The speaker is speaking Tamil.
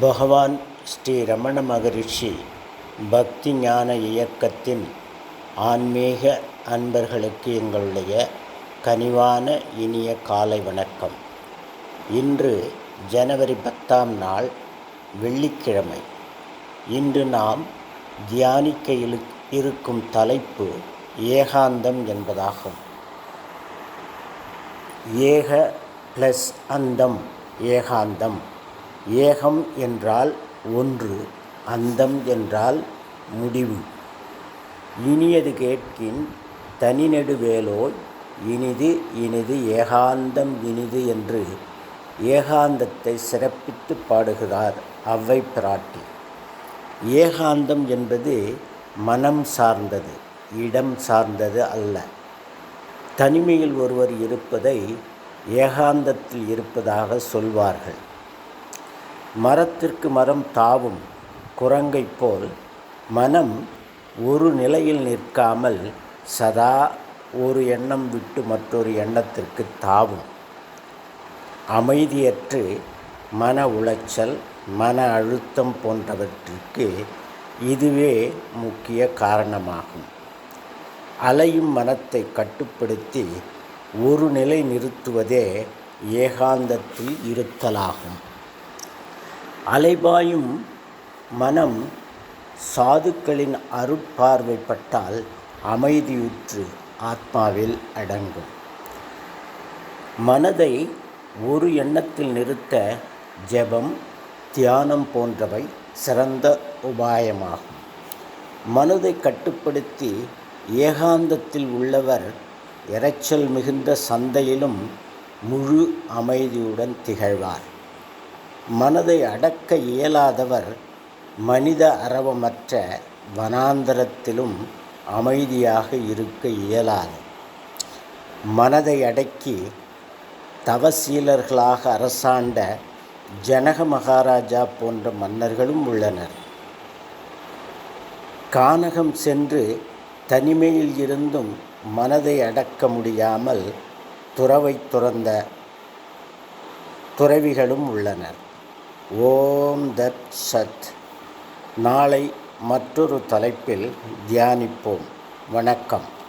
பகவான் ஸ்ரீ ரமண மகரிஷி பக்தி ஞான இயக்கத்தின் ஆன்மீக அன்பர்களுக்கு எங்களுடைய கனிவான இனிய காலை வணக்கம். இன்று ஜனவரி பத்தாம் நாள் வெள்ளிக்கிழமை. இன்று நாம் தியானிக்க இருக்கும் தலைப்பு ஏகாந்தம் என்பதாகும். ஏக ப்ளஸ் அந்தம் ஏகாந்தம். ஏகம் என்றால் ஒன்று அந்தம் என்றால் முடிவு. இனியது கேட்கின் தனிநெடுவேலோய் இனிது இனிது ஏகாந்தம் இனிது என்று ஏகாந்தத்தை சிறப்பித்து பாடுகிறார் அவ்வை பிராட்டி. ஏகாந்தம் என்பது மனம் சார்ந்தது இடம் சார்ந்தது அல்ல. தனிமையில் ஒருவர் இருப்பதை ஏகாந்தத்தில் இருப்பதாக சொல்வார்கள். மரத்திற்கு மரம் தாவும் குரங்கைப் போல் மனம் ஒரு நிலையில் நிற்காமல் சதா ஒரு எண்ணம் விட்டு மற்றொரு எண்ணத்திற்கு தாவும். அமைதியற்று மன உளைச்சல் மன அழுத்தம் போன்றவற்றிற்கு இதுவே முக்கிய காரணமாகும். அலையும் மனத்தை கட்டுப்படுத்தி ஒரு நிலை நிறுத்துவதே ஏகாந்தத்தில் இருத்தலாகும். அலைபாயும் மனம் சாதுக்களின் அருட்பார்வைப்பட்டால் அமைதியுற்று ஆத்மாவில் அடங்கும். மனதை ஒரு எண்ணத்தில் நிறுத்த ஜெபம் தியானம் போன்றவை சிறந்த உபாயமாகும். மனதை கட்டுப்படுத்தி ஏகாந்தத்தில் உள்ளவர் இரைச்சல் மிகுந்த சந்தையிலும் முழு அமைதியுடன் திகழ்வார். மனதை அடக்க இயலாதவர் மனித அரவமற்ற வனாந்தரத்திலும் அமைதியாக இருக்க இயலாது. மனதை அடக்கி தவசீலர்களாக அரசாண்ட ஜனக மகாராஜா போன்ற மன்னர்களும் உள்ளனர். கானகம் சென்று தனிமையில் இருந்தும் மனதை அடக்க முடியாமல் துறவை துறந்த துறவிகளும் உள்ளனர். ஓம் தத் சத். நாளை மற்றொரு தலைப்பில் தியானிப்போம். வணக்கம்.